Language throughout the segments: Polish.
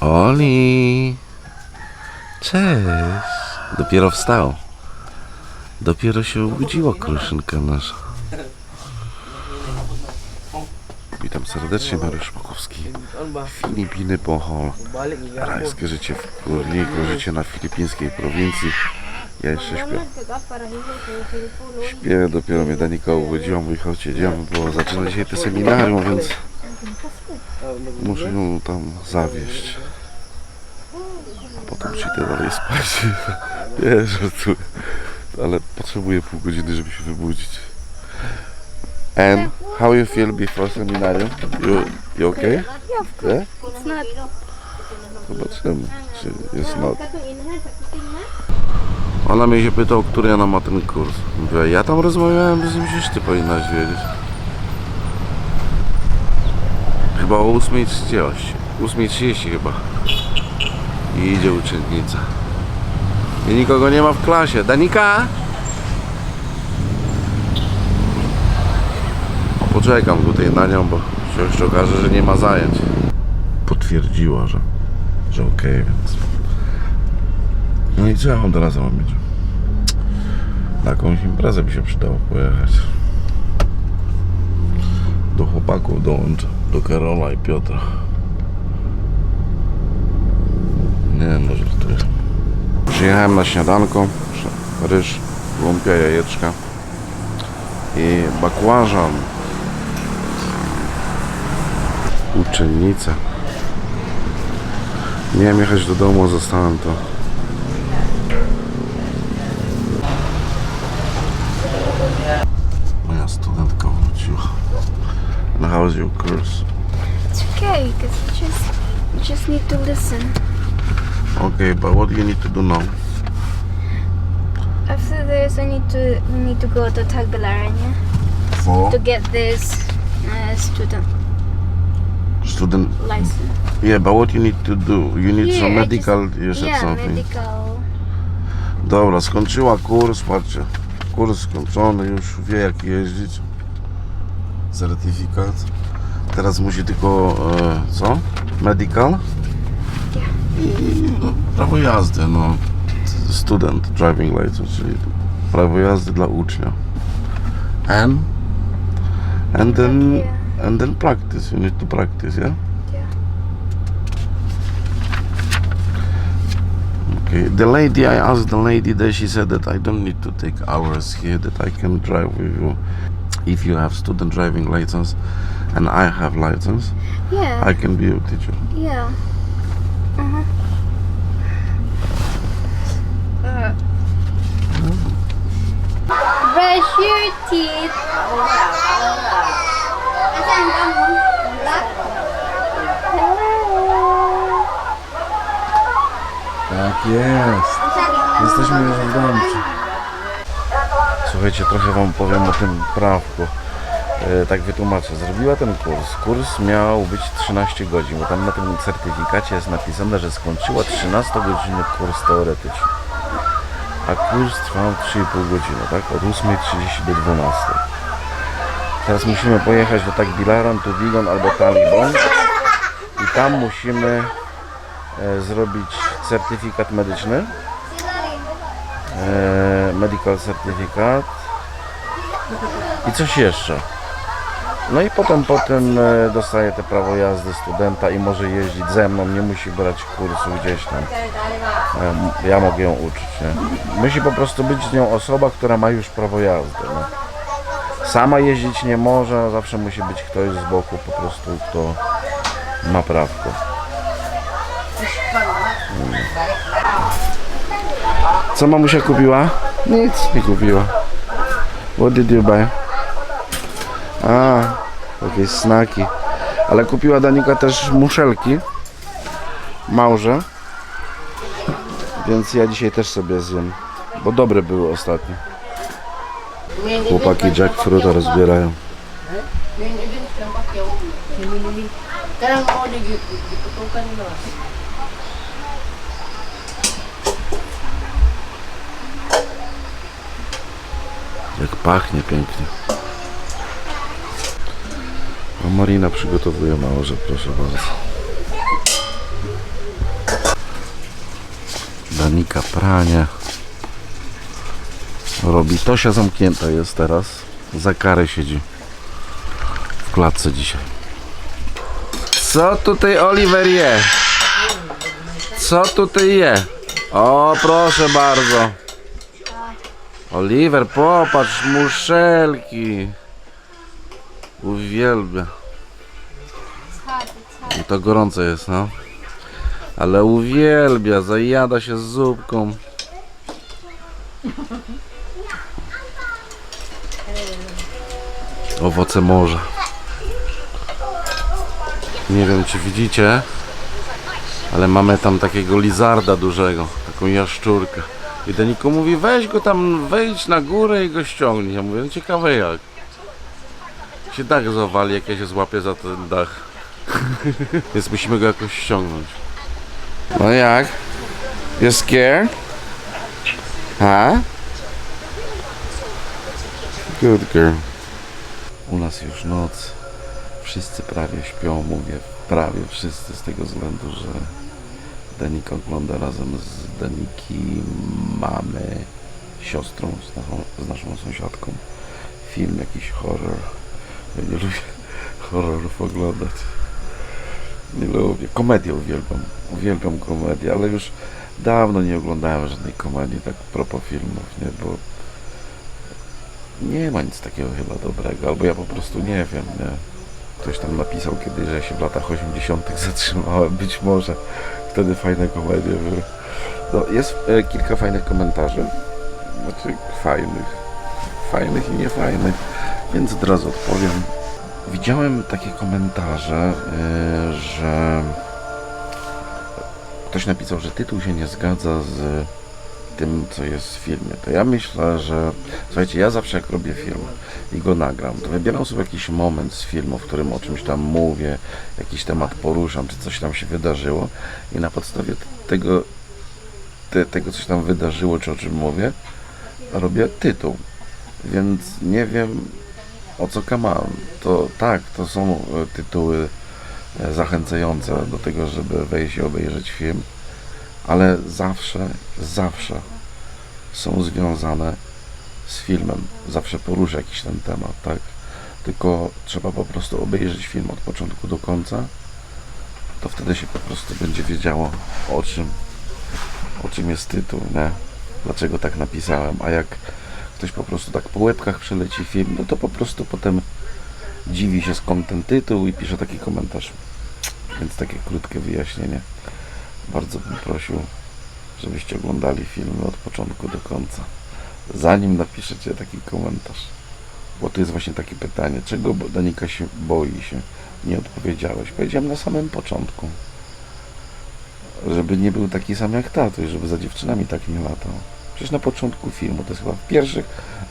Oli! Cześć! Dopiero wstał. Dopiero się obudziła kruszynka nasza. Witam serdecznie, Mariusz Makowski. Filipiny Bohol. Rajskie życie w górniku, życie na filipińskiej prowincji. Ja jeszcze śpię. Śpię, dopiero mnie Danika obudziła. Mówi, chodź, jedziemy, bo zaczyna dzisiaj te seminarium, więc muszę ją tam zawieść. A potem idę dalej spać. Nie, żartuję. Ale potrzebuję pół godziny, żeby się wybudzić. And how you feel before seminarium? You, you okay? Yeah. Zobaczymy, czy jest not. Ona mnie się pyta, o który ona ma ten kurs. Mówię, ja tam rozmawiałem z nim, przecież ty powinnaś wiedzieć. Chyba o 8.30. 8.30 chyba. I idzie uczennica. I nikogo nie ma w klasie. Danika! Poczekam tutaj na nią, bo się jeszcze okaże, że nie ma zajęć. Potwierdziła, że, że okej, więc... No i co ja mam teraz robić? Na jakąś imprezę by się przydało pojechać. Do chłopaków dołączę. Do Karola i Piotra. Nie no, żartuję. Przyjechałem na śniadanko. Ryż, lumpia, jajeczka i bakłażan. Uczennica. Miałem jechać do domu, zostałem to. Moja studentka wróciła. And how was your course? It's okay, because you just you just need to listen. Okay, but what do you need to do now? After this, I need to we need to go to Tagbilaran For to get this uh, student student. license. Yeah, but what you need to do? You need some I just- medical. You said yeah, something. medical. Dobra, skończyła kurs, patrzcie. Kurs skończony, już wie jak jeździć. Certyfikat. Teraz musi tylko, e, co? Medical? I no, prawo jazdy, no. Student driving license, czyli prawo jazdy dla ucznia. And? And then, and then practice, you need to practice, yeah? Okay. The lady, I asked the lady that she said that I don't need to take hours here, that I can drive with you if you have student driving license and I have license. Yeah. I can be your teacher. yeah. Uh-huh. Uh. Brush your teeth. Asan kamu? Hello. Tak jest. Jesteśmy już w domu. Słuchajcie, trochę wam powiem o tym prawku. E, tak wytłumaczę. Zrobiła ten kurs. Kurs miał być 13 godzin, bo tam na tym certyfikacie jest napisane, że skończyła 13-godzinny kurs teoretyczny. A kurs trwał 3,5 godziny, tak? Od 8.30 do 12. Teraz musimy pojechać do Tagbilaran, Tubigon albo Talibon i tam musimy e, zrobić certyfikat medyczny medical certificate i coś jeszcze. No i potem potem e, dostaje te prawo jazdy studenta i może jeździć ze mną, nie musi brać kursu gdzieś tam. E, ja mogę ją uczyć. Nie? Musi po prostu być z nią osoba, która ma już prawo jazdy. Nie? Sama jeździć nie może, zawsze musi być ktoś z boku po prostu, kto ma prawko. Co mamusia kupiła? Nic nie kupiła. What did you buy? A, jakieś snaki. Ale kupiła Danika też muszelki. Małże. Więc ja dzisiaj też sobie zjem. Bo dobre były ostatnio. Chłopaki jackfruita rozbierają. Karang mo pachnie pięknie. A Marina przygotowuje małże, proszę bardzo. Danika pranie. Robi. Tosia zamknięta jest teraz. Za karę siedzi. W klatce dzisiaj. Co tutaj Oliver je? Co tutaj je? O, proszę bardzo. Oliver, popatrz, muszelki. Uwielbia. I to gorące jest, no. Ale uwielbia, zajada się z zupką. Owoce morza. Nie wiem czy widzicie, ale mamy tam takiego lizarda dużego, taką jaszczurkę. I Deniko mówi, weź go tam, wejdź na górę i go ściągnij. Ja mówię, no ciekawe jak. Się dach zawali, jak ja się złapię za ten dach. Więc musimy go jakoś ściągnąć. No jak? You scared? Ha? Good girl. U nas już noc. Wszyscy prawie śpią, mówię prawie wszyscy z tego względu, że Danika ogląda razem z Daniki mamy siostrą, z naszą, z naszą sąsiadką film jakiś horror. Ja nie lubię horrorów oglądać. Nie lubię. Komedię uwielbiam. Uwielbiam komedię, ale już dawno nie oglądałem żadnej komedii tak propos filmów, nie, bo nie ma nic takiego chyba dobrego, albo ja po prostu nie wiem, nie. Ktoś tam napisał kiedyś, że się w latach 80. zatrzymałem, być może wtedy fajne komedie były. No, jest e, kilka fajnych komentarzy, znaczy fajnych, fajnych i niefajnych, więc od razu odpowiem. Widziałem takie komentarze, y, że ktoś napisał, że tytuł się nie zgadza z tym, co jest w filmie. To ja myślę, że słuchajcie, ja zawsze jak robię film i go nagram, to wybieram sobie jakiś moment z filmu, w którym o czymś tam mówię, jakiś temat poruszam, czy coś tam się wydarzyło i na podstawie tego, te, tego, coś tam wydarzyło, czy o czym mówię, robię tytuł. Więc nie wiem, o co kamałem. To tak, to są e, tytuły e, zachęcające do tego, żeby wejść i obejrzeć film, ale zawsze, zawsze są związane z filmem. Zawsze porusza jakiś ten temat, tak? Tylko trzeba po prostu obejrzeć film od początku do końca, to wtedy się po prostu będzie wiedziało o czym, o czym jest tytuł, nie? Dlaczego tak napisałem, a jak ktoś po prostu tak po łebkach przeleci film, no to po prostu potem dziwi się skąd ten tytuł i pisze taki komentarz. Więc takie krótkie wyjaśnienie. Bardzo bym prosił, żebyście oglądali filmy od początku do końca. Zanim napiszecie taki komentarz. Bo to jest właśnie takie pytanie, czego Danika się boi się? Nie odpowiedziałeś. Powiedziałem na samym początku. Żeby nie był taki sam jak tatuś, żeby za dziewczynami tak nie latał. Przecież na początku filmu, to jest chyba w pierwszych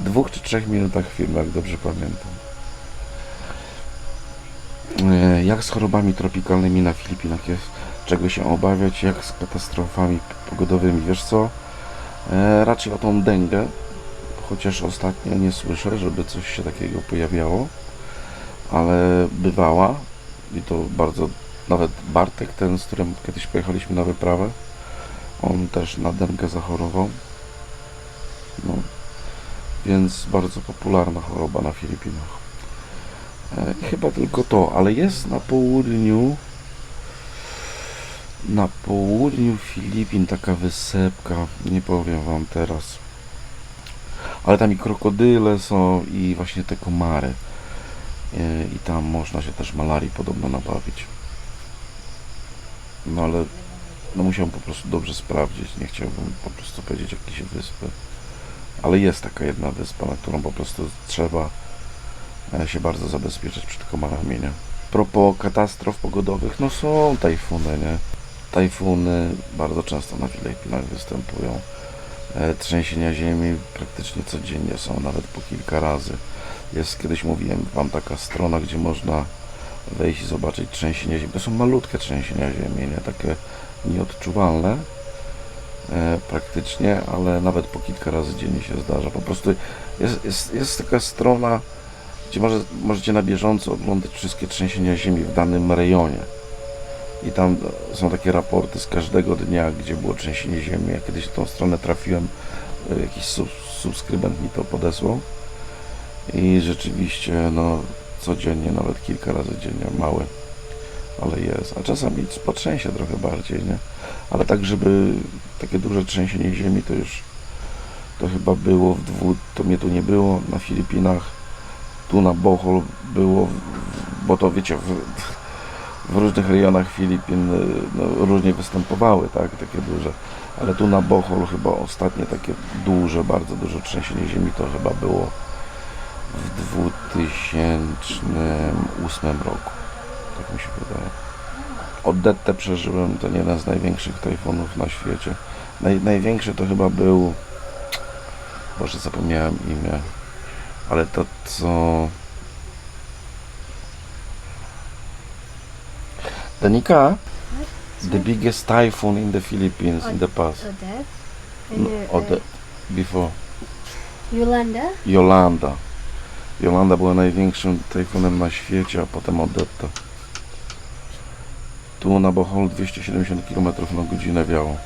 dwóch czy trzech minutach filmu, jak dobrze pamiętam. E, Jak z chorobami tropikalnymi na Filipinach jest? Czego się obawiać? Jak z katastrofami pogodowymi? Wiesz co? E, raczej o tą dęgę, chociaż ostatnio nie słyszę, żeby coś się takiego pojawiało, ale bywała i to bardzo, nawet Bartek, ten, z którym kiedyś pojechaliśmy na wyprawę, on też na dęgę zachorował. No, więc bardzo popularna choroba na Filipinach. E, chyba tylko to, ale jest na południu na południu Filipin taka wysepka, nie powiem wam teraz. Ale tam i krokodyle są i właśnie te komary. E, I tam można się też malarii podobno nabawić. No ale no musiałem po prostu dobrze sprawdzić. Nie chciałbym po prostu powiedzieć jakieś wyspy. Ale jest taka jedna wyspa, na którą po prostu trzeba e, się bardzo zabezpieczać przed komarami, nie? Propos katastrof pogodowych, no są tajfuny, nie? Tajfuny bardzo często na Filipinach występują. E, Trzęsienia ziemi praktycznie codziennie są, nawet po kilka razy. Jest, kiedyś mówiłem Wam taka strona, gdzie można wejść i zobaczyć trzęsienia ziemi. To są malutkie trzęsienia ziemi, nie takie nieodczuwalne e, praktycznie, ale nawet po kilka razy dziennie się zdarza. Po prostu jest, jest, jest taka strona gdzie może, możecie na bieżąco oglądać wszystkie trzęsienia ziemi w danym rejonie. I tam są takie raporty z każdego dnia, gdzie było trzęsienie ziemi. Ja kiedyś w tą stronę trafiłem, y, jakiś sub, subskrybent mi to podesłał. I rzeczywiście, no, codziennie, nawet kilka razy dziennie, mały, ale jest. A czasami potrzęsie trochę bardziej, nie? Ale tak, żeby takie duże trzęsienie ziemi, to już to chyba było w dwu, to mnie tu nie było na Filipinach, tu na Bohol było, bo to wiecie, w, w różnych rejonach Filipin y, no, różnie występowały, tak, takie duże, ale tu na Bohol chyba ostatnie takie duże, bardzo duże trzęsienie ziemi to chyba było w 2008 roku, tak mi się wydaje. Odettę przeżyłem, to jeden z największych tajfunów na świecie. Naj, największy to chyba był, Boże zapomniałem imię, ale to co... Danica, the biggest typhoon in the Philippines in the past. Odette. No, Ode- before. Yolanda. Jolanda. Jolanda była największym tajfunem na świecie, a potem Odetta. Tu na Bohol 270 km na godzinę wiało.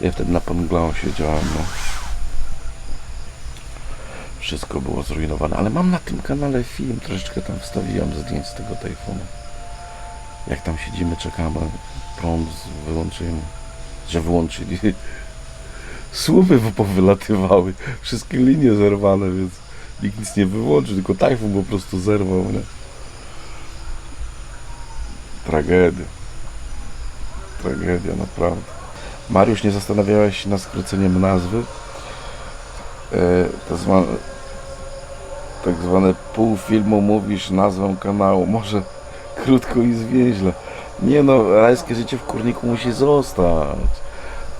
Ja wtedy na Panglao siedziałem, no. Wszystko było zrujnowane, ale mam na tym kanale film, troszeczkę tam wstawiłem zdjęć z tego tajfunu. Jak tam siedzimy, czekamy, prąd wyłączyli, że wyłączyli. Słupy powylatywały, wszystkie linie zerwane, więc nikt nic nie wyłączył, tylko tajfun po prostu zerwał, nie? Tragedia. Tragedia, naprawdę. Mariusz, nie zastanawiałeś się nad skróceniem nazwy? E, to zwane, tak zwane pół filmu mówisz nazwę kanału. Może krótko i zwięźle. Nie no, rajskie życie w kurniku musi zostać.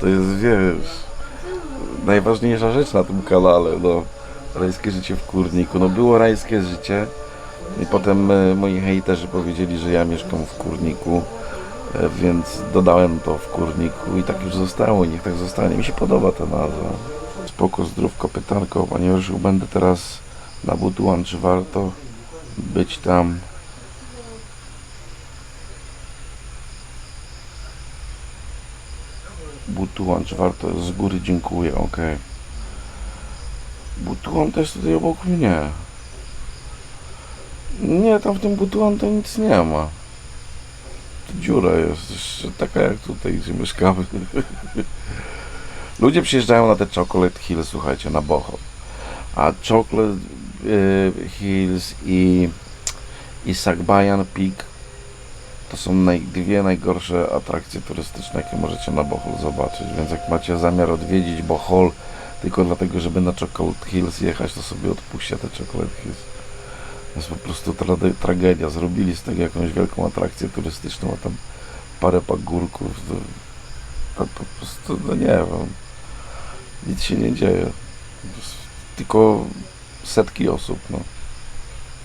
To jest, wiesz, najważniejsza rzecz na tym kanale, no. Rajskie życie w kurniku. No było rajskie życie. I potem e, moi hejterzy powiedzieli, że ja mieszkam w kurniku. E, Więc dodałem to w kurniku i tak już zostało niech tak zostanie. Mi się podoba ta nazwa. Spoko, zdrówko, pytanko, panie Jorszu, będę teraz na Butuan, czy warto być tam? Butuan, czy warto? Z góry dziękuję, okej. Butuan też tutaj obok mnie. Nie, tam w tym Butuan to nic nie ma. Tu dziura jest, taka jak tutaj, gdzie mieszkamy. Ludzie przyjeżdżają na te Chocolate Hills, słuchajcie, na Bohol. A Chocolate y, Hills i, i Sagbayan Peak to są naj, dwie najgorsze atrakcje turystyczne, jakie możecie na Bohol zobaczyć. Więc jak macie zamiar odwiedzić Bohol tylko dlatego, żeby na Chocolate Hills jechać, to sobie odpuśćcie te Chocolate Hills. To jest po prostu trade- tragedia. Zrobili z tego jakąś wielką atrakcję turystyczną, a tam parę pagórków. To, to po prostu, no nie wiem. Nic się nie dzieje. Tylko setki osób, no.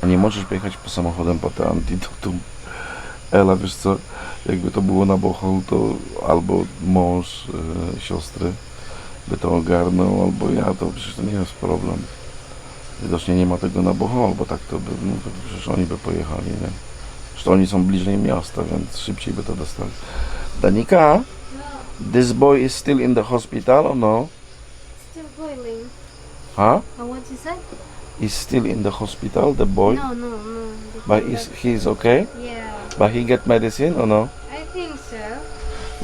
A nie możesz pojechać po samochodem po te antidotum. Ela, wiesz co, jakby to było na Bohol, to albo mąż e, siostry by to ogarnął, albo ja, to przecież to nie jest problem. Widocznie nie ma tego na Bohol, bo tak to by, no to przecież oni by pojechali, nie? Zresztą oni są bliżej miasta, więc szybciej by to dostali. Danika, this boy is still in the hospital or no? Still boiling. Huh? Oh, what you said? Is still in the hospital, the boy? No, no, no. But is, he is okay? Yeah, But he get medicine or no? I think so.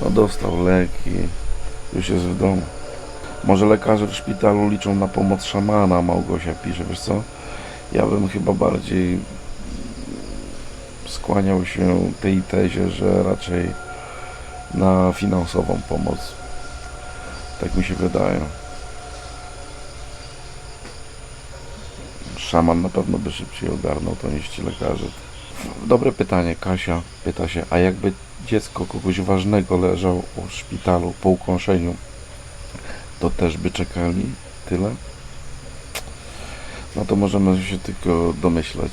No dostał leki, już jest w domu. Może lekarze w szpitalu liczą na pomoc szamana, Małgosia pisze, wiesz co? Ja bym chyba bardziej skłaniał się tej tezie, że raczej na finansową pomoc. Tak mi się wydaje. Szaman na pewno by szybciej ogarnął to niż ci lekarze. Dobre pytanie, Kasia pyta się, a jakby dziecko kogoś ważnego leżał w szpitalu po ukąszeniu, to też by czekali tyle? No to możemy się tylko domyślać.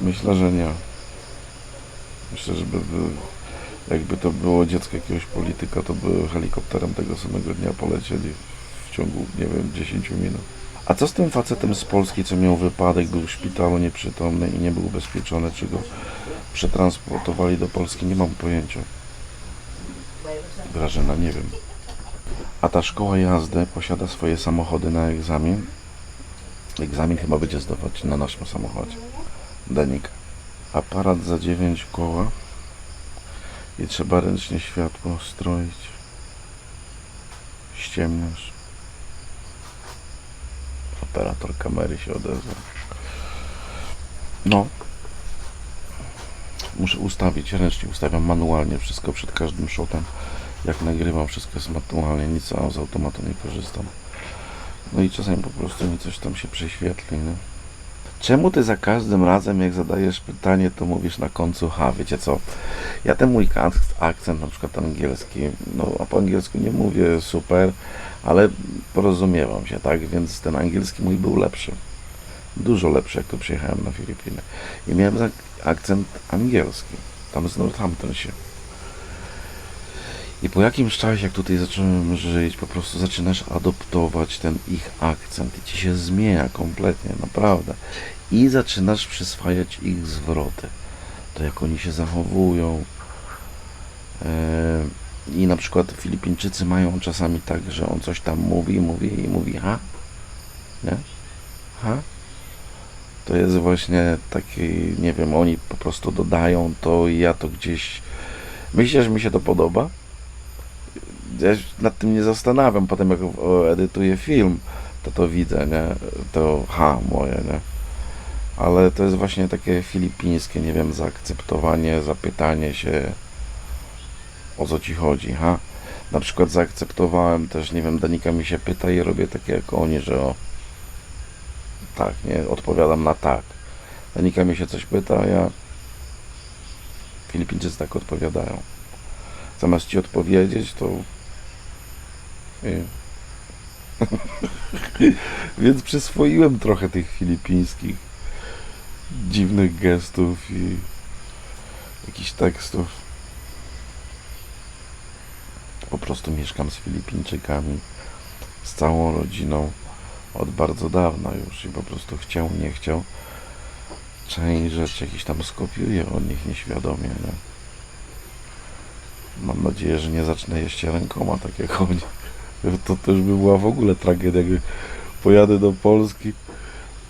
Myślę, że nie. Myślę, że by, jakby to było dziecko jakiegoś polityka, to by helikopterem tego samego dnia polecieli w ciągu, nie wiem, 10 minut. A co z tym facetem z Polski, co miał wypadek, był w szpitalu nieprzytomny i nie był ubezpieczony, czy go przetransportowali do Polski? Nie mam pojęcia. Grażyna, nie wiem. A ta szkoła jazdy posiada swoje samochody na egzamin? Egzamin chyba będzie zdawać na naszym samochodzie. Danik. Aparat za 9 koła i trzeba ręcznie światło stroić. Ściemniasz. Operator kamery się odezwał. No. Muszę ustawić, ręcznie ustawiam manualnie wszystko przed każdym shotem. Jak nagrywam, wszystko jest manualnie, nic z automatu nie korzystam. No i czasami po prostu mi coś tam się prześwietli, nie? Czemu ty za każdym razem, jak zadajesz pytanie, to mówisz na końcu ha, wiecie co? Ja ten mój ak- akcent, na przykład angielski, no a po angielsku nie mówię super, ale porozumiewam się, tak? Więc ten angielski mój był lepszy. Dużo lepszy, jak tu przyjechałem na Filipiny. I miałem akcent angielski, tam z Northamptonshire. I po jakimś czasie, jak tutaj zacząłem żyć, po prostu zaczynasz adoptować ten ich akcent i ci się zmienia kompletnie, naprawdę. I zaczynasz przyswajać ich zwroty. To jak oni się zachowują. Eee, I na przykład Filipińczycy mają czasami tak, że on coś tam mówi, mówi i mówi ha? Nie? Ha? To jest właśnie taki, nie wiem, oni po prostu dodają to i ja to gdzieś... Myślę, że mi się to podoba ja się nad tym nie zastanawiam. Potem jak edytuję film, to to widzę, nie? To ha, moje, nie? Ale to jest właśnie takie filipińskie, nie wiem, zaakceptowanie, zapytanie się o co ci chodzi, ha? Na przykład zaakceptowałem też, nie wiem, Danika mi się pyta i robię takie jak oni, że o tak, nie? Odpowiadam na tak. Danika mi się coś pyta, a ja Filipińczycy tak odpowiadają zamiast ci odpowiedzieć, to. Więc przyswoiłem trochę tych filipińskich dziwnych gestów i jakichś tekstów. Po prostu mieszkam z Filipińczykami, z całą rodziną od bardzo dawna już i po prostu chciał, nie chciał. Część rzeczy jakiś tam skopiuję od nich nieświadomie, nie? Mam nadzieję, że nie zacznę jeść rękoma, tak jak oni. To też by była w ogóle tragedia, jakby pojadę do Polski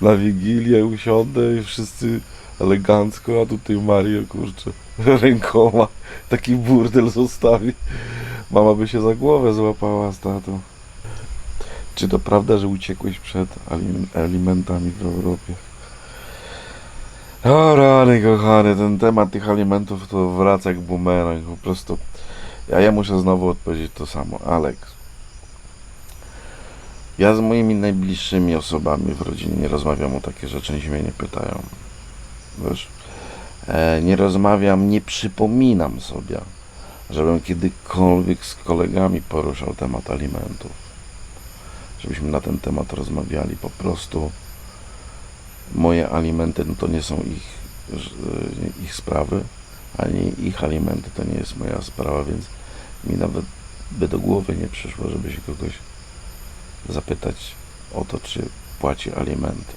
na Wigilię, usiądę i wszyscy elegancko, a tutaj Mario, kurczę, rękoma. Taki burdel zostawi. Mama by się za głowę złapała z tatą. Czy to prawda, że uciekłeś przed alim- alimentami w Europie? O rany kochany, ten temat tych alimentów to wraca jak bumerang, po prostu. Ja, ja muszę znowu odpowiedzieć to samo. Alex. Ja z moimi najbliższymi osobami w rodzinie nie rozmawiam o takie rzeczy, oni się mnie nie pytają. Wiesz? E, nie rozmawiam, nie przypominam sobie, żebym kiedykolwiek z kolegami poruszał temat alimentów. Żebyśmy na ten temat rozmawiali. Po prostu moje alimenty no to nie są ich, że- ich sprawy, ani ich alimenty to nie jest moja sprawa, więc mi nawet by do głowy nie przyszło, żeby się kogoś zapytać o to, czy płaci alimenty.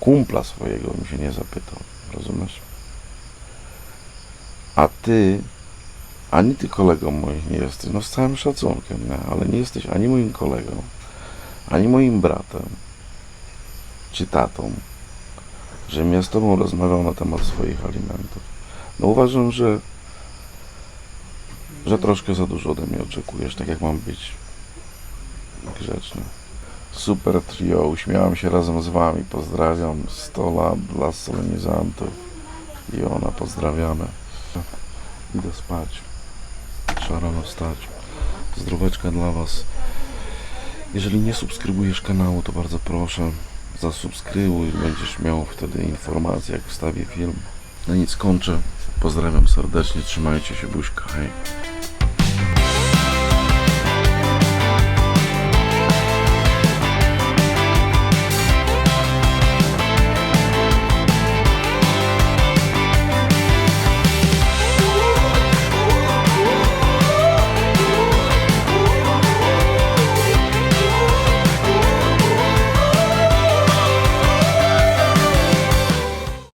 Kumpla swojego bym się nie zapytał, rozumiesz? A ty, ani ty kolegą moich nie jesteś, no z całym szacunkiem, nie? ale nie jesteś ani moim kolegą, ani moim bratem, czy tatą, żebym ja z tobą rozmawiał na temat swoich alimentów. No uważam, że że troszkę za dużo ode mnie oczekujesz, tak jak mam być grzeczny. Super trio, uśmiałam się razem z wami, pozdrawiam 100 lat dla solenizantów i ona pozdrawiamy. Idę spać, trzeba rano wstać. Dla was. Jeżeli nie subskrybujesz kanału, to bardzo proszę, zasubskrybuj, będziesz miał wtedy informacje, jak wstawię film. Na nic kończę. Pozdrawiam serdecznie, trzymajcie się, buźka, hej.